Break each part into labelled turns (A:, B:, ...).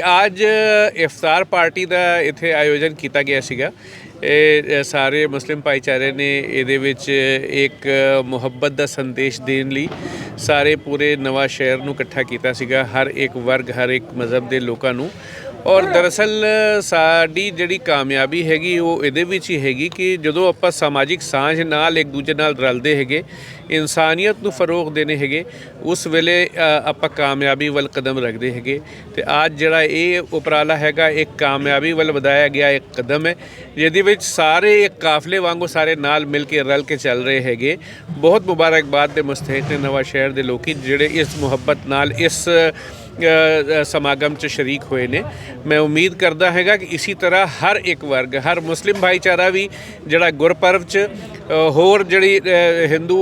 A: ਅੱਜ ਇਫਤਾਰ ਪਾਰਟੀ ਦਾ ਇੱਥੇ ਆਯੋਜਨ ਕੀਤਾ ਗਿਆ ਸੀਗਾ। ਇਹ ਸਾਰੇ ਮੁਸਲਿਮ ਭਾਈਚਾਰੇ ਨੇ ਇਹਦੇ ਵਿੱਚ ਇੱਕ ਮੁਹੱਬਤ ਦਾ ਸੰਦੇਸ਼ ਦੇਣ ਲਈ ਸਾਰੇ ਪੂਰੇ ਨਵਾਂ ਸ਼ਹਿਰ ਨੂੰ ਇਕੱਠਾ ਕੀਤਾ ਸੀਗਾ। ਹਰ ਇੱਕ ਵਰਗ, ਹਰ ਇੱਕ ਮਜ਼ਹਬ ਦੇ ਲੋਕਾਂ ਨੂੰ। ਔਰ ਦਰਅਸਲ, ਸਾਡੀ ਜਿਹੜੀ ਕਾਮਯਾਬੀ ਹੈਗੀ, ਉਹ ਇਹਦੇ ਵਿੱਚ ਹੀ ਹੈਗੀ ਕਿ ਜਦੋਂ ਆਪਾਂ ਸਮਾਜਿਕ ਸਾਂਝ ਨਾਲ ਇੱਕ ਦੂਜੇ ਨਾਲ ਰਲਦੇ ਹੈਗੇ, ਇਨਸਾਨੀਅਤ ਨੂੰ ਫਰੋਗ ਦੇਣੇ ਹੈਗੇ, ਉਸ ਵੇਲੇ ਆਪਾਂ ਕਾਮਯਾਬੀ ਵੱਲ ਕਦਮ ਰੱਖਦੇ ਹੈਗੇ। ਤੇ ਅੱਜ ਜਿਹੜਾ ਇਹ ਉਪਰਾਲਾ ਹੈਗਾ ਇੱਕ ਕਾਮਯਾਬੀ ਵੱਲ ਵਧਾਇਆ ਗਿਆ ਇੱਕ ਕਦਮ ਹੈ, ਜਿਹਦੇ ਵਿੱਚ ਸਾਰੇ ਇੱਕ ਕਾਫਲੇ ਵਾਂਗੂ ਸਾਰੇ ਨਾਲ ਮਿਲ ਕੇ ਰਲ ਕੇ ਚੱਲ ਰਹੇ ਹੈਗੇ। ਬਹੁਤ ਮੁਬਾਰਕਬਾਦ ਦੇ ਮੁਸਤਹਿਕ ਨੇ ਨਵਾਂ ਸ਼ਹਿਰ ਦੇ ਲੋਕੀ ਜਿਹੜੇ ਇਸ ਮੁਹੱਬਤ ਨਾਲ, ਇਸ ਸਮਾਗਮ 'ਚ ਸ਼ਰੀਕ ਹੋਏ ਨੇ। ਮੈਂ ਉਮੀਦ ਕਰਦਾ ਹੈਗਾ ਕਿ ਇਸੇ ਤਰ੍ਹਾਂ ਹਰ ਇੱਕ ਵਰਗ ਹਰ ਮੁਸਲਿਮ ਭਾਈਚਾਰਾ ਵੀ ਜਿਹੜਾ ਗੁਰਪਰਵ 'ਚ ਹੋਰ ਜਿਹੜੀ ਹਿੰਦੂ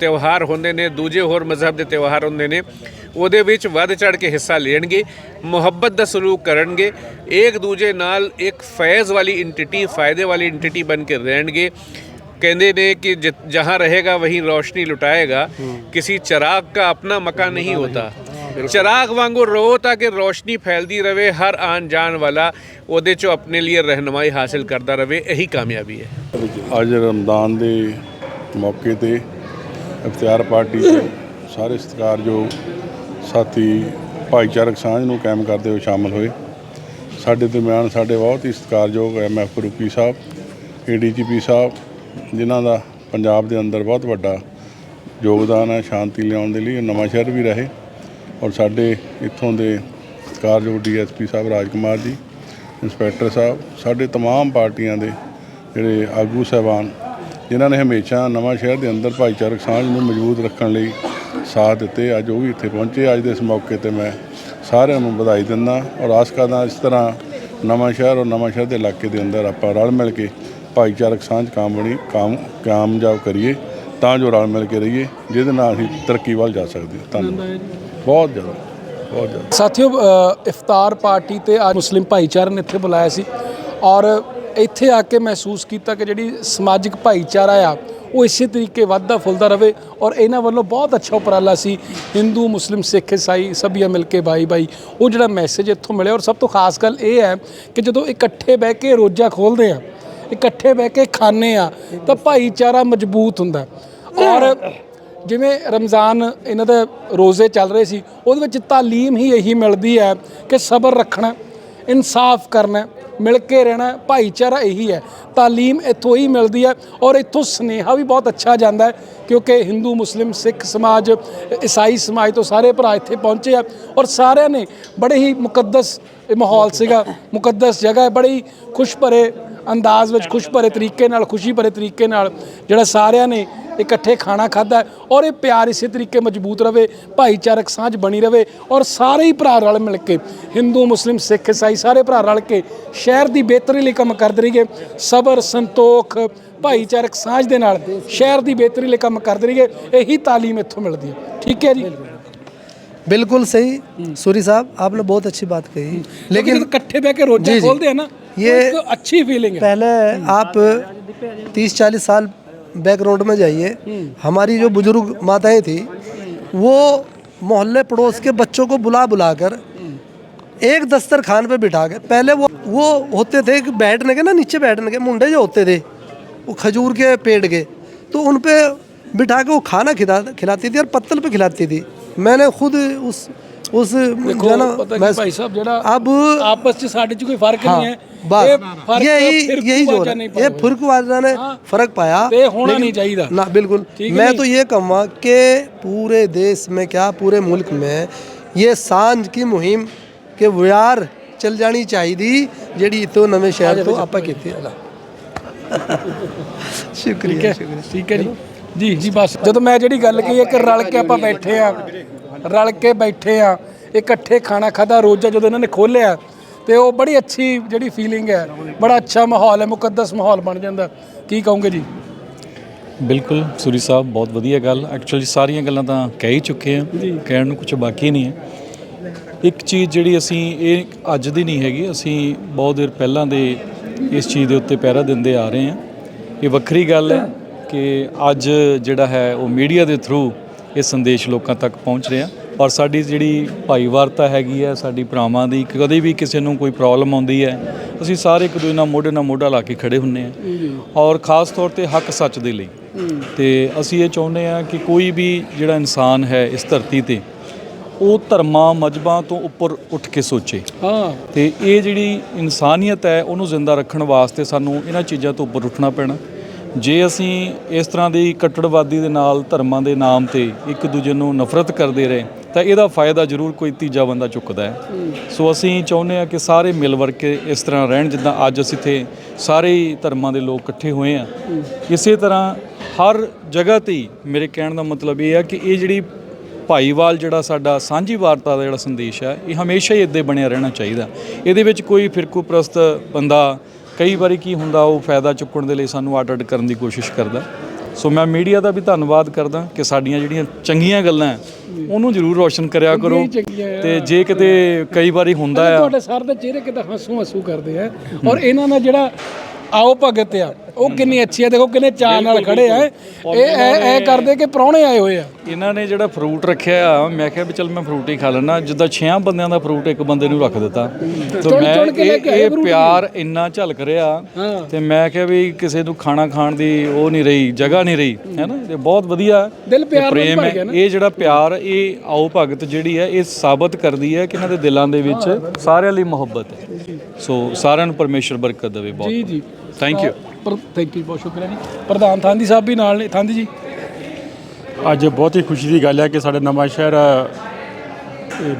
A: ਤਿਉਹਾਰ ਹੁੰਦੇ ਨੇ ਦੂਜੇ ਹੋਰ ਮਜ਼ਹਬ ਦੇ ਤਿਉਹਾਰ ਹੁੰਦੇ ਨੇ ਉਹਦੇ ਵਿੱਚ ਵੱਧ ਚੜ ਕੇ ਹਿੱਸਾ ਲੈਣਗੇ ਮੁਹੱਬਤ ਦਾ ਸਲੂਕ ਕਰਨਗੇ ਇੱਕ ਦੂਜੇ ਨਾਲ ਇੱਕ ਫੈਜ਼ ਵਾਲੀ ਐਂਟੀਟੀ ਫਾਇਦੇ ਵਾਲੀ ਐਂਟੀਟੀ ਬਣ ਕੇ ਰਹਿਣਗੇ। ਕਹਿੰਦੇ ਨੇ ਕਿ ਜਹਾਂ ਰਹੇਗਾ ਵਹੀਂ ਰੋਸ਼ਨੀ ਲੁਟਾਏਗਾ। ਕਿਸੇ ਚਰਾਗ ਦਾ ਆਪਣਾ ਮਕਾਨ ਨਹੀਂ ਹੁੰਦਾ। ਚਿਰਾਗ ਵਾਂਗੂ ਰੋ ਤਾਂ ਕਿ ਰੋਸ਼ਨੀ ਫੈਲਦੀ ਰਹੇ ਹਰ ਆਨ ਜਾਣ ਵਾਲਾ ਉਹਦੇ ਚੋਂ ਆਪਣੇ ਲਈ ਰਹਿਨਮਾਈ ਹਾਸਲ ਕਰਦਾ ਰਹੇ ਇਹੀ ਕਾਮਯਾਬੀ ਹੈ।
B: ਅੱਜ ਰਮਦਾਨ ਦੇ ਮੌਕੇ ਤੇ ਇਫਤਿਆਰ ਪਾਰਟੀ ਦੇ ਸਾਰੇ ਸਤਿਕਾਰਯੋਗ ਸਾਥੀ ਭਾਈਚਾਰਕ ਸਾਂਝ ਨੂੰ ਕਾਇਮ ਕਰਦੇ ਹੋਏ ਸ਼ਾਮਲ ਹੋਏ। ਸਾਡੇ ਦਰਮਿਆਨ ਸਾਡੇ ਬਹੁਤ ਹੀ ਸਤਿਕਾਰਯੋਗ ਐਮਐਫ ਫਰੂਕੀ ਸਾਹਿਬ ਏਡੀਜੀਪੀ ਸਾਹਿਬ ਜਿਨ੍ਹਾਂ ਦਾ ਪੰਜਾਬ ਦੇ ਅੰਦਰ ਬਹੁਤ ਵੱਡਾ ਯੋਗਦਾਨ ਹੈ ਸ਼ਾਂਤੀ ਲਿਆਉਣ ਦੇ ਲਈ ਨਵਾਂ ਸ਼ਹਿਰ ਵੀ ਰਹੇ। ਔਰ ਸਾਡੇ ਇੱਥੋਂ ਦੇ ਸਤਿਕਾਰਯੋਗ ਡੀਐਸਪੀ ਸਾਹਿਬ ਰਾਜਕੁਮਾਰ ਜੀ ਇੰਸਪੈਕਟਰ ਸਾਹਿਬ ਸਾਡੇ तमाम ਪਾਰਟੀਆਂ ਦੇ ਜਿਹੜੇ ਆਗੂ ਸਾਹਿਬਾਨ ਜਿਨ੍ਹਾਂ ਨੇ ਹਮੇਸ਼ਾ ਨਵਾਂ ਸ਼ਹਿਰ ਦੇ ਅੰਦਰ ਭਾਈਚਾਰਕ ਸਾਂਝ ਨੂੰ ਮਜ਼ਬੂਤ ਰੱਖਣ ਲਈ ਸਾਥ ਦਿੱਤੇ ਅੱਜ ਉਹ ਵੀ ਇੱਥੇ ਪਹੁੰਚੇ ਅੱਜ ਦੇ ਇਸ ਮੌਕੇ ਤੇ ਮੈਂ ਸਾਰਿਆਂ ਨੂੰ ਵਧਾਈ ਦਿੰਦਾ ਔਰ ਆਸ ਕਰਦਾ ਇਸ ਤਰ੍ਹਾਂ ਨਵਾਂ ਸ਼ਹਿਰ ਔਰ ਨਵਾਂ ਸ਼ਹਿਰ ਦੇ ਇਲਾਕੇ ਦੇ ਅੰਦਰ ਆਪਾਂ ਰਲ ਮਿਲ ਕੇ ਭਾਈਚਾਰਕ ਸਾਂਝ ਕਾਮਣੀ ਕਾਮ ਕਾਮਯਾਬ ਕਰੀਏ ਤਾਂ ਜੋ ਰਲ ਮਿਲ ਕੇ ਰਹੀਏ ਜਿਹਦੇ ਨਾਲ ਅਸੀਂ ਤਰੱਕੀ ਵੱਲ ਜਾ ਸਕਦੇ ਹਾਂ। ਧੰਨਵਾਦ। ਬਹੁਤ ਜ਼ਿਆਦਾ ਬਹੁਤ ਜ਼ਿਆਦਾ।
C: ਸਾਥੀਓ ਅ, ਇਫਤਾਰ ਪਾਰਟੀ ਤੇ ਅੱਜ ਮੁਸਲਿਮ ਭਾਈਚਾਰੇ ਨੇ ਇੱਥੇ ਬੁਲਾਇਆ ਸੀ ਔਰ ਇੱਥੇ ਆ ਕੇ ਮਹਿਸੂਸ ਕੀਤਾ ਕਿ ਜਿਹੜੀ ਸਮਾਜਿਕ ਭਾਈਚਾਰਾ ਆ ਉਹ ਇਸੇ ਤਰੀਕੇ ਵੱਧਦਾ ਫੁੱਲਦਾ ਰਵੇ ਔਰ ਇਹਨਾਂ ਵੱਲੋਂ ਬਹੁਤ ਅੱਛਾ ਉਪਰਾਲਾ ਸੀ। ਹਿੰਦੂ ਮੁਸਲਿਮ ਸਿੱਖ ਇਸਾਈ ਸਭੀਆਂ ਮਿਲ ਕੇ ਬਾਈ ਬਾਈ ਉਹ ਜਿਹੜਾ ਮੈਸੇਜ ਇੱਥੋਂ ਮਿਲਿਆ ਔਰ ਸਭ ਤੋਂ ਖਾਸ ਗੱਲ ਇਹ ਹੈ ਕਿ ਜਦੋਂ ਇਕੱਠੇ ਬਹਿ ਕੇ ਰੋਜ਼ਾ ਖੋਲਦੇ ਆ ਇਕੱਠੇ ਬਹਿ ਕੇ ਖਾਂਦੇ ਆ ਤਾਂ ਭਾਈਚਾਰਾ ਮਜ਼ਬੂਤ ਹੁੰਦਾ। ਔਰ ਜਿਵੇਂ ਰਮਜ਼ਾਨ ਇਹਨਾਂ ਦੇ ਰੋਜ਼ੇ ਚੱਲ ਰਹੇ ਸੀ, ਉਹਦੇ ਵਿੱਚ ਤਾਲੀਮ ਹੀ ਇਹੀ ਮਿਲਦੀ ਹੈ ਕਿ ਸਬਰ ਰੱਖਣਾ, ਇਨਸਾਫ ਕਰਨਾ, ਮਿਲ ਕੇ ਰਹਿਣਾ, ਭਾਈਚਾਰਾ ਇਹੀ ਹੈ। ਤਾਲੀਮ ਇੱਥੋਂ ਹੀ ਮਿਲਦੀ ਹੈ ਔਰ ਇੱਥੋਂ ਸਨੇਹਾ ਵੀ ਬਹੁਤ ਅੱਛਾ ਜਾਂਦਾ ਹੈ, ਕਿਉਂਕਿ ਹਿੰਦੂ, ਮੁਸਲਿਮ, ਸਿੱਖ ਸਮਾਜ, ਈਸਾਈ ਸਮਾਜ ਤੋਂ ਸਾਰੇ ਭਰਾ ਇੱਥੇ ਪਹੁੰਚੇ ਆ ਔਰ ਸਾਰਿਆਂ ਨੇ ਬੜੇ ਹੀ ਮੁਕੱਦਸ ਇਹ ਮਾਹੌਲ ਸੀਗਾ, ਮੁਕੱਦਸ ਜਗ੍ਹਾ ਹੈ, ਬੜੀ ਖੁਸ਼ ਭਰੇ ਅੰਦਾਜ਼ ਵਿੱਚ ਖੁਸ਼ ਭਰੇ ਤਰੀਕੇ ਨਾਲ ਖੁਸ਼ੀ ਭਰੇ ਤਰੀਕੇ ਨਾਲ ਜਿਹੜਾ ਸਾਰਿਆਂ ਨੇ ਇਕੱਠੇ ਖਾਣਾ ਖਾਦਾ ਔਰ ਇਹ ਪਿਆਰ ਇਸੇ ਤਰੀਕੇ ਮਜ਼ਬੂਤ ਰਵੇ ਭਾਈਚਾਰਕ ਸਾਂਝ ਬਣੀ ਰਵੇ ਔਰ ਸਾਰੇ ਹੀ ਭਰਾ ਰਲ ਮਿਲ ਕੇ ਹਿੰਦੂ ਮੁਸਲਿਮ ਸਿੱਖ ਈਸਾਈ ਸਾਰੇ ਭਰਾ ਰਲ ਕੇ ਸ਼ਹਿਰ ਦੀ ਬਿਹਤਰੀ ਲਈ ਕੰਮ ਕਰਦੇ ਰਹੀਏ ਸਬਰ ਸੰਤੋਖ ਭਾਈਚਾਰਕ ਸਾਂਝ ਦੇ ਨਾਲ ਸ਼ਹਿਰ ਦੀ ਬਿਹਤਰੀ ਲਈ ਕੰਮ ਕਰਦੇ ਰਹੀਏ ਇਹੀ ਤਾਲੀਮ ਇੱਥੋਂ ਮਿਲਦੀ ਹੈ ਠੀਕ ਹੈ ਜੀ
D: बिल्कुल सही सूरी साहब आपने बहुत अच्छी बात कही
C: ਲੇਕਿਨ ਇਕੱਠੇ ਬਹਿ ਕੇ ਰੋਜ਼ਾ
D: ਜੀ, ਜੀ।
C: ਖੋਲਦੇ ਆ ਨਾ
D: ये
C: तो अच्छी फीलिंग है।
D: पहले आप तीस चालीस साल बैकग्राउंड में जाइए। हम्म। हमारी जो बुज़ुर्ग माताएँ थी वो मोहल्ले पड़ोस के बच्चों को बुला बुला कर हम्म। एक दस्तर खान पर बिठा के पहले वो वो होते थे बैठने के ना नीचे बैठने के मुंडे जो होते थे वो खजूर के पेड़ के तो उन पर बिठा के वो खाना खिला खिलाती थी और पत्तल पे खिलाती थी। मैंने खुद उस उस
C: ਦੇਖੋ
D: जो है ना,
C: ਪਤਾ ਕੀ
D: मैं-
C: ਭਾਈ ਸਾਹਿਬ ਜਿਹੜਾ
D: अब
C: ਆਪਸ ਚ ਸਾਡੇ ਚ ਕੋਈ ਫਰਕ
D: हाँ,
C: ਨਹੀਂ ਹੈ
D: बस
C: ਇਹ ਫਰਕ
D: यही
C: ਫਿਰਕੂ
D: यही जो
C: ਵਾਜਾ
D: है
C: ਨਹੀਂ
D: ये
C: ਪਾਉਂਦਾ।
D: फुरकवाजा ने
C: हाँ।
D: फर्क पाया
C: ते होना
D: लेकिन-
C: नहीं चाहिए।
D: ना बिल्कुल
C: ठीक है
D: मैं
C: नहीं?
D: तो ये कहूँगा कि पूरे देश में क्या पूरे मुल्क में ये सांझ की मुहिम के विहार चल जानी चाहिए ਜਿਹੜੀ ਇਤੋਂ ਨਵੇਂ ਸ਼ਹਿਰ ਤੋਂ ਆਪਾਂ ਕੀਤੀ ਹੈ
C: ਠੀਕ
D: ਸ਼ੁਕਰੀਆ
C: ਹੈ ਠੀਕ ਹੈ ਜੀ ਜੀ ਜੀ ਬਸ ਜਦੋਂ ਮੈਂ ਜਿਹੜੀ ਗੱਲ ਕਹੀ ਹੈ ਕਿ ਰਲ ਕੇ ਆਪਾਂ ਬੈਠੇ ਆ ਰਲ ਕੇ ਬੈਠੇ ਆ ਇਕੱਠੇ ਖਾਣਾ ਖਾਦਾ ਰੋਜ਼ਾ ਜਦੋਂ ਇਹਨਾਂ ਨੇ ਖੋਲਿਆ ਤੇ ਉਹ ਬੜੀ ਅੱਛੀ ਜਿਹੜੀ ਫੀਲਿੰਗ ਹੈ ਬੜਾ ਅੱਛਾ ਮਾਹੌਲ ਹੈ ਮੁਕੱਦਸ ਮਾਹੌਲ ਬਣ ਜਾਂਦਾ। ਕੀ ਕਹੋਗੇ ਜੀ?
E: ਬਿਲਕੁਲ ਸੂਰੀ ਸਾਹਿਬ ਬਹੁਤ ਵਧੀਆ ਗੱਲ। ਐਕਚੁਅਲੀ ਸਾਰੀਆਂ ਗੱਲਾਂ ਤਾਂ ਕਹਿ ਹੀ ਚੁੱਕੇ ਆ। ਕਹਿਣ ਨੂੰ ਕੁਝ ਬਾਕੀ ਨਹੀਂ ਹੈ। ਇੱਕ ਚੀਜ਼ ਜਿਹੜੀ ਅਸੀਂ ਇਹ ਅੱਜ ਦੀ ਨਹੀਂ ਹੈਗੀ ਅਸੀਂ ਬਹੁਤ ਦੇਰ ਪਹਿਲਾਂ ਦੇ ਇਸ ਚੀਜ਼ ਦੇ ਉੱਤੇ ਪਹਿਰਾ ਦਿੰਦੇ ਆ ਰਹੇ ਹਾਂ। ਇਹ ਵੱਖਰੀ ਗੱਲ ਹੈ ਕਿ ਅੱਜ ਜਿਹੜਾ ਹੈ ਉਹ ਮੀਡੀਆ ਦੇ ਥਰੂ ਇਹ ਸੰਦੇਸ਼ ਲੋਕਾਂ ਤੱਕ ਪਹੁੰਚ ਰਿਹਾ। ਔਰ ਸਾਡੀ ਜਿਹੜੀ ਭਾਈਵਾਰਤਾ ਹੈਗੀ ਹੈ ਸਾਡੀ ਭਰਾਵਾਂ ਦੀ ਕਦੇ ਵੀ ਕਿਸੇ ਨੂੰ ਕੋਈ ਪ੍ਰੋਬਲਮ ਆਉਂਦੀ ਹੈ ਅਸੀਂ ਸਾਰੇ ਇੱਕ ਦੂਜੇ ਨਾਲ ਮੋਢੇ ਨਾਲ ਮੋਢਾ ਲਾ ਕੇ ਖੜੇ ਹੁੰਨੇ ਆ ਔਰ ਖਾਸ ਤੌਰ ਤੇ ਹੱਕ ਸੱਚ ਦੇ ਲਈ। ਤੇ ਅਸੀਂ ਇਹ ਚਾਹੁੰਦੇ ਆ ਕਿ ਕੋਈ ਵੀ ਜਿਹੜਾ ਇਨਸਾਨ ਹੈ ਇਸ ਧਰਤੀ ਤੇ ਉਹ ਧਰਮਾਂ ਮਜਬਾਂ ਤੋਂ ਉੱਪਰ ਉੱਠ ਕੇ ਸੋਚੇ।
C: ਹਾਂ।
E: ਤੇ ਇਹ ਜਿਹੜੀ ਇਨਸਾਨੀਅਤ ਹੈ ਉਹਨੂੰ ਜ਼ਿੰਦਾ ਰੱਖਣ ਵਾਸਤੇ ਸਾਨੂੰ ਇਹਨਾਂ ਚੀਜ਼ਾਂ ਤੋਂ ਉੱਪਰ ਉੱਠਣਾ ਪੈਣਾ। ਜੇ ਅਸੀਂ ਇਸ ਤਰ੍ਹਾਂ ਦੀ ਕੱਟੜਵਾਦੀ ਦੇ ਨਾਲ ਧਰਮਾਂ ਦੇ ਨਾਮ ਤੇ ਇੱਕ ਦੂਜੇ ਨੂੰ ਨਫ਼ਰਤ ਕਰਦੇ ਰਹੇ, ਤਾਂ ਇਹਦਾ ਫਾਇਦਾ ਜ਼ਰੂਰ ਕੋਈ ਤੀਜਾ ਬੰਦਾ ਚੁੱਕਦਾ ਹੈ। ਸੋ ਅਸੀਂ ਚਾਹੁੰਦੇ ਹਾਂ ਕਿ ਸਾਰੇ ਮਿਲ ਵਰ ਕੇ ਇਸ ਤਰ੍ਹਾਂ ਰਹਿਣ, ਜਿੱਦਾਂ ਅੱਜ ਅਸੀਂ ਇੱਥੇ ਸਾਰੇ ਹੀ ਧਰਮਾਂ ਦੇ ਲੋਕ ਇਕੱਠੇ ਹੋਏ ਆ ਇਸੇ ਤਰ੍ਹਾਂ ਹਰ ਜਗ੍ਹਾ ਤੇ ਮੇਰੇ ਕਹਿਣ ਦਾ ਮਤਲਬ ਇਹ ਹੈ ਕਿ ਇਹ ਜਿਹੜੀ ਭਾਈਵਾਲ ਜਿਹੜਾ ਸਾਡਾ ਸਾਂਝੀ ਵਾਰਤਾ ਦਾ ਜਿਹੜਾ ਸੰਦੇਸ਼ ਹੈ, ਇਹ ਹਮੇਸ਼ਾ ਹੀ ਇੱਦਾਂ ਬਣਿਆ ਰਹਿਣਾ ਚਾਹੀਦਾ। ਇਹਦੇ ਵਿੱਚ ਕੋਈ ਫਿਰਕੂ ਪ੍ਰਸਤ ਬੰਦਾ ਕਈ ਵਾਰੀ ਕੀ ਹੁੰਦਾ ਉਹ ਫਾਇਦਾ ਚੁੱਕਣ ਦੇ ਲਈ ਸਾਨੂੰ ਅੱਡ ਕਰਨ ਦੀ ਕੋਸ਼ਿਸ਼ ਕਰਦਾ ਸੋ ਮੈਂ ਮੀਡੀਆ ਦਾ ਵੀ ਧੰਨਵਾਦ ਕਰਦਾ ਕਿ ਸਾਡੀਆਂ ਜਿਹੜੀਆਂ ਚੰਗੀਆਂ ਗੱਲਾਂ ਹੈ, ਉਹਨੂੰ ਜ਼ਰੂਰ ਰੋਸ਼ਨ ਕਰਿਆ ਕਰੋ
C: ਚੰਗੀਆਂ।
E: ਤੇ ਜੇ ਕਿਤੇ ਕਈ ਵਾਰੀ ਹੁੰਦਾ ਆ
C: ਤੁਹਾਡੇ ਸਰ ਦੇ ਚਿਹਰੇ ਕਿਦਾਂ ਹੱਸੂ ਹੱਸੂ ਕਰਦੇ ਆ ਔਰ ਇਹਨਾਂ ਦਾ ਜਿਹੜਾ ਆਓ ਭਗਤ ਆ ਉਹ ਕਿੰਨੀ ਅੱਛੀ ਆ ਦੇਖੋ ਕਿੰਨੇ ਚਾਅ ਨਾਲ ਖੜੇ ਆ ਇਹ ਇਹ ਇਹ ਕਰਦੇ ਕਿ ਪ੍ਰਾਹੁਣੇ ਆਏ ਹੋਏ ਆ।
E: ਇਹਨਾਂ ਨੇ ਜਿਹੜਾ ਫਰੂਟ ਰੱਖਿਆ ਆ ਮੈਂ ਕਿਹਾ ਵੀ ਚਲ ਮੈਂ ਫਰੂਟ ਹੀ ਖਾ ਲੈਣਾ ਜਿੱਦਾਂ ਛਿਆਂ ਬੰਦਿਆਂ ਦਾ ਫਰੂਟ ਇੱਕ ਬੰਦੇ ਨੂੰ ਰੱਖ ਦਿੱਤਾ। ਤੇ ਮੈਂ ਇਹ ਇਹ ਪਿਆਰ ਇੰਨਾ ਝਲਕ ਰਿਹਾ
C: ਹਾਂ।
E: ਤੇ ਮੈਂ ਕਿਹਾ ਵੀ ਕਿਸੇ ਨੂੰ ਖਾਣਾ ਖਾਣ ਦੀ ਉਹ ਨਹੀਂ ਰਹੀ ਜਗ੍ਹਾ ਨਹੀਂ ਰਹੀ ਹੈ। ਨਾ ਇਹ ਬਹੁਤ ਵਧੀਆ।
C: ਦਿਲ ਪਿਆਰ ਨਾਲ ਭਰ
E: ਹੈ।
C: ਗਿਆ ਨਾ।
E: ਇਹ ਜਿਹੜਾ ਪਿਆਰ ਇਹ ਆਓ ਭਗਤ ਜਿਹੜੀ ਹੈ ਇਹ ਸਾਬਤ ਕਰਦੀ ਹੈ ਕਿ ਇਹਨਾਂ ਦੇ ਦਿਲਾਂ ਦੇ ਵਿੱਚ ਸਾਰਿਆਂ ਲਈ ਮੁਹੱਬਤ ਹੈ। ਸੋ ਸਾਰਿਆਂ ਨੂੰ ਪਰਮੇਸ਼ਰ ਬਰਕਤ ਦੇਵੇ ਬਹੁਤ।
C: ਜੀ ਜੀ।
E: ਥੈਂਕ ਯੂ
C: ਪਰ ਥੈਂਕ ਯੂ ਬਹੁਤ ਸ਼ੁਕਰੀਆ ਜੀ। ਪ੍ਰਧਾਨ ਥਾਂਦੀ ਸਾਹਿਬ ਵੀ ਨਾਲ ਨੇ। ਥਾਂਦੀ ਜੀ।
F: ਅੱਜ ਬਹੁਤ ਹੀ ਖੁਸ਼ੀ ਦੀ ਗੱਲ ਹੈ ਕਿ ਸਾਡੇ ਨਵਾਂ ਸ਼ਹਿਰ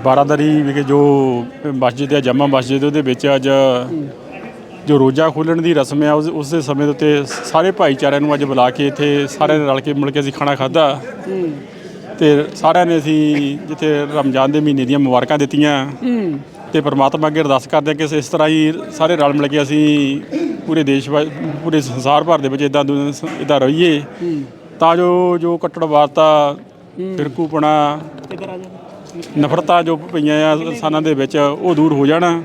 F: ਬਾਰਾਦਰੀ ਵਿਖੇ ਜੋ ਮਸਜਿਦ ਹੈ ਜਮਾ ਮਸਜਿਦ ਉਹਦੇ ਵਿੱਚ ਅੱਜ ਜੋ ਰੋਜ਼ਾ ਖੋਲਣ ਦੀ ਰਸਮ ਹੈ ਉਸ ਉਸ ਦੇ ਸਮੇਂ ਦੇ ਉੱਤੇ ਸਾਰੇ ਭਾਈਚਾਰਿਆਂ ਨੂੰ ਅੱਜ ਬੁਲਾ ਕੇ ਇੱਥੇ ਸਾਰਿਆਂ ਨੇ ਰਲ ਕੇ ਮਿਲ ਕੇ ਅਸੀਂ ਖਾਣਾ ਖਾਧਾ। ਤੇ ਸਾਰਿਆਂ ਨੇ ਅਸੀਂ ਜਿੱਥੇ ਰਮਜ਼ਾਨ ਦੇ ਮਹੀਨੇ ਦੀਆਂ ਮੁਬਾਰਕਾਂ ਦਿੱਤੀਆਂ। ਤੇ ਪ੍ਰਮਾਤਮਾ ਅੱਗੇ ਅਰਦਾਸ ਕਰਦੇ ਹਾਂ ਕਿ ਇਸ ਤਰ੍ਹਾਂ ਹੀ ਸਾਰੇ ਰਲ ਮਿਲ ਕੇ ਅਸੀਂ ਪੂਰੇ ਦੇਸ਼ ਵਾ- ਪੂਰੇ ਸੰਸਾਰ ਭਰ ਦੇ ਵਿੱਚ ਇਦਾਂ ਇਦਾਂ ਰਹੀਏ। ਤਾਂ ਜੋ ਜੋ ਕੱਟੜਵਾਦਤਾ ਫਿਰਕੂਪਣਾ ਨਫ਼ਰਤਾਂ ਜੋ ਪਈਆਂ ਆ ਇਨਸਾਨਾਂ ਦੇ ਵਿੱਚ ਉਹ ਦੂਰ ਹੋ ਜਾਣ।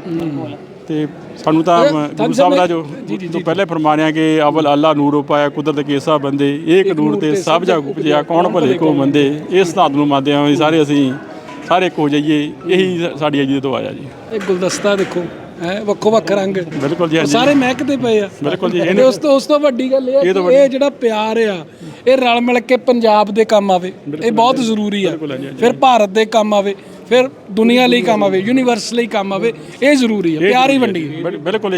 F: ਤੇ ਸਾਨੂੰ ਤਾਂ ਗੁਰੂ ਸਾਹਿਬ ਦਾ ਜੋ ਤੋਂ ਪਹਿਲੇ ਫਰਮਾਨਿਆ ਕਿ ਅਵਲ ਅੱਲਾ ਨੂਰ ਪਾਇਆ ਕੁਦਰਤ ਕੇ ਸਭ ਬੰਦੇ ਏਕ ਨੂਰ ਤੇ ਸਭ ਜਗ ਉਪਜਿਆ ਕੌਣ ਭਲੇ ਕੋ ਮੰਦੇ? ਇਸ ਸਿਧਾਂਤ ਨੂੰ ਮੰਨਦੇ ਹਾਂ ਵੀ ਸਾਰੇ ਅਸੀਂ ਸਾਰੇ ਇੱਕ ਹੋ ਜਾਈਏ ਇਹੀ ਸਾਡੀ ਅੱਜ ਦੀ ਦੁਆ ਆ ਜੀ।
C: ਇਹ ਗੁਲਦਸਤਾ ਦੇਖੋ ਹੈ ਵੱਖੋ ਵੱਖ ਰੰਗ।
F: ਬਿਲਕੁਲ ਜੀ
C: ਸਾਰੇ ਮਹਿਕਦੇ ਪਏ ਆ।
F: ਬਿਲਕੁਲ ਜੀ, ਇਹ
C: ਤੇ ਉਸ ਤੋਂ ਉਸ ਤੋਂ ਵੱਡੀ ਗੱਲ ਇਹ ਹੈ ਕਿ ਇਹ ਜਿਹੜਾ ਪਿਆਰ ਆ ਇਹ ਰਲ ਮਿਲ ਕੇ ਪੰਜਾਬ ਦੇ ਕੰਮ ਆਵੇ। ਇਹ ਬਹੁਤ ਜ਼ਰੂਰੀ ਆ। ਫਿਰ ਭਾਰਤ ਦੇ ਕੰਮ ਆਵੇ ਫਿਰ ਦੁਨੀਆ ਲਈ ਕੰਮ ਆਵੇ ਯੂਨੀਵਰਸ ਲਈ ਕੰਮ ਆਵੇ ਇਹ ਜ਼ਰੂਰੀ ਆ। ਪਿਆਰ ਹੀ
F: ਬਿਲ- ਬਿਲਕੁਲ